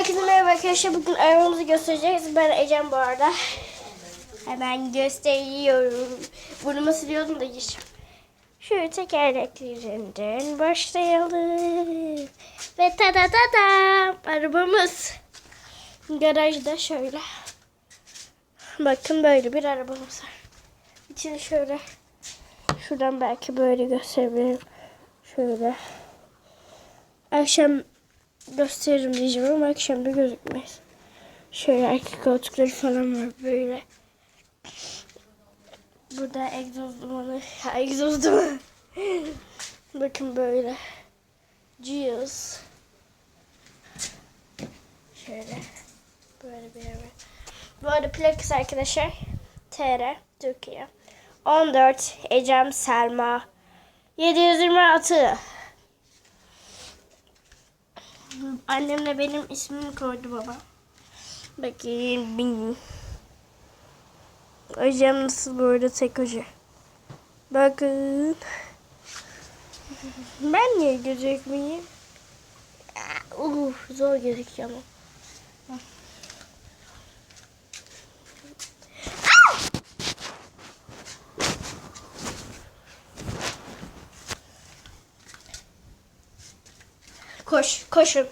Herkese merhaba arkadaşlar. Bugün arabamızı göstereceğiz. Ben Ecem bu arada. Hemen gösteriyorum. Burnumu siliyordum da geçeceğim. Şu tekerleklerinden başlayalım. Ve ta da da da arabamız. Garajda şöyle. Bakın böyle bir arabamız var. İçini şöyle şuradan belki böyle gösterebilirim. Şöyle. Akşam gösteririm diyeceğim ama akşam da gözükmez. Şöyle erkek koltukları falan var böyle. Burada egzoz dumanı. Ha, egzoz dumanı. Bakın böyle. Cihaz. Şöyle. Böyle bir yer. Bu arada plakası arkadaşlar. TR Türkiye. 14 Ecem Selma. 726. Annemle benim ismimi koydu baba. Bakayım. Bin. Hocam nasıl böyle tek hoca. Bakın. Ben niye gözükmeyeyim? Uh, zor gözüküyor ama. Koş, koşun.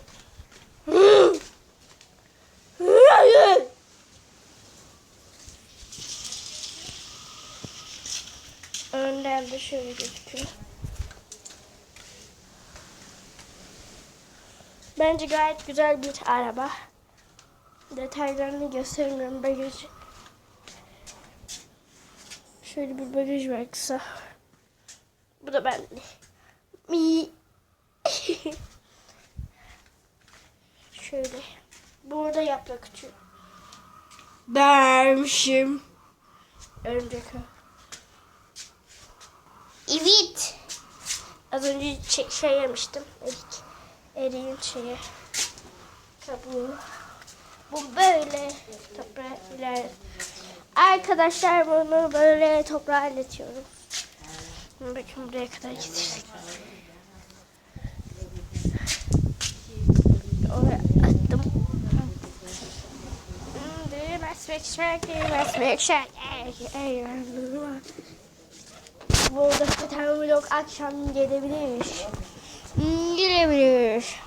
Önden de şöyle gözüküyor. Bence gayet güzel bir araba. Detaylarını göstermiyorum bagajı. Şöyle bir bagaj var kısa. Bu da bende. Mi. Şöyle. Burada yaprak uçuyor. Dermişim. Örümcek. Evet. Az önce şey, şey yemiştim. Erik. Eriğin şeyi. Kabuğu. Bu böyle toprağa iler. Arkadaşlar bunu böyle toprağa iletiyorum. Bakın buraya kadar getirdik. Burada bir tane vlog akşam gelebilir. Hmm, Gelebilir.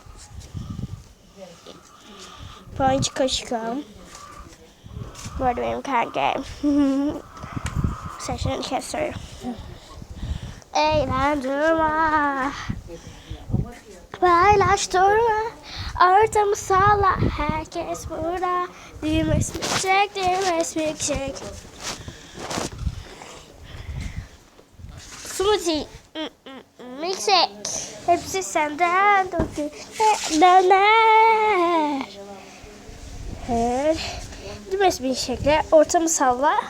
Punch kaşıkım. Bu arada benim kankam. Saçlarını kesiyorum. Eğlendirme. Paylaştırma. Ortamı sağla. Herkes burada. Düğmesi çek, düğmesi çek. Smoothie. Milkshake. Hepsi senden döner. Evet. Düğmesi şekilde ortamı salla.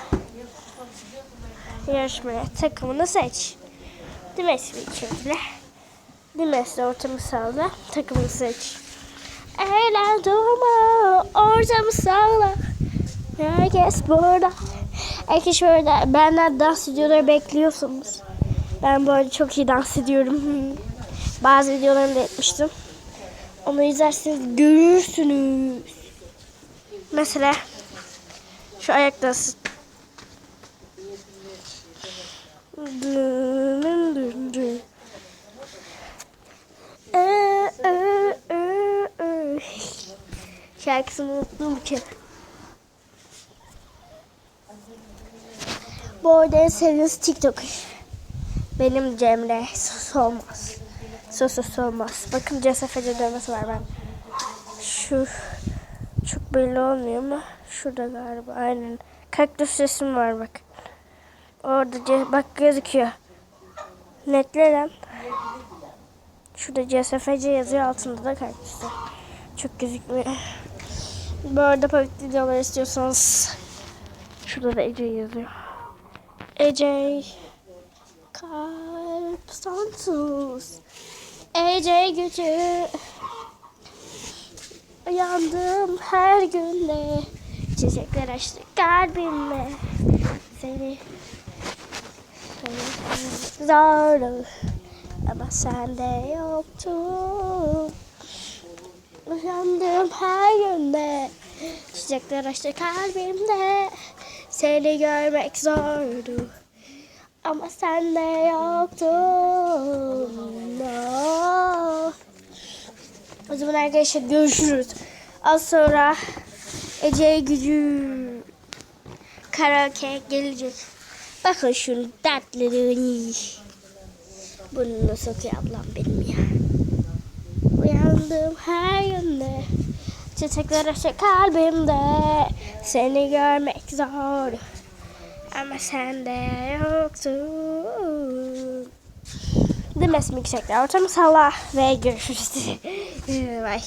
Yarışmaya takımını seç. Düğmesi şekilde. Düğmesi ortamı salla. Takımını seç. Eğlen durma. Ortamı salla. Herkes burada. Herkes şöyle benden dans videoları bekliyorsunuz. Ben böyle çok iyi dans ediyorum. Bazı videolarını da etmiştim. Onu izlerseniz görürsünüz. Mesela şu ayak dansı. Şarkısını unuttuğum için. Bu arada en sevdiğiniz TikTok. Benim Cemre sos olmaz. Sos olmaz. Bakın CSFC dövmesi var ben. Şu çok belli olmuyor ama şurada galiba aynen. Kaktüs resim var bak. Orada bak gözüküyor. Netle. Şurada CSFC yazıyor altında da kaktüs. var. Çok gözükmüyor. Bu arada paket videolar istiyorsanız şurada da Ece yazıyor. Ece kalp sonsuz Ece gücü Uyandım her günde Çiçekler açtı kalbime Seni Seni Zorlu Ama sende yoktu Uyandım her gün Çiçekler açtı kalbimde. Seni görmek zordu. Ama sen de yoktun. O zaman arkadaşlar görüşürüz. Az sonra Ece Gücü karaoke gelecek. Bakın şunun tatlılığını. Burnunu sokuyor ablam benim ya. Uyandım her yönde. Çiçekler açık kalbimde. Seni görmek zor. Ama sen de yoksun. Demesini yüksekler. Ortamı salla ve görüşürüz. Bye.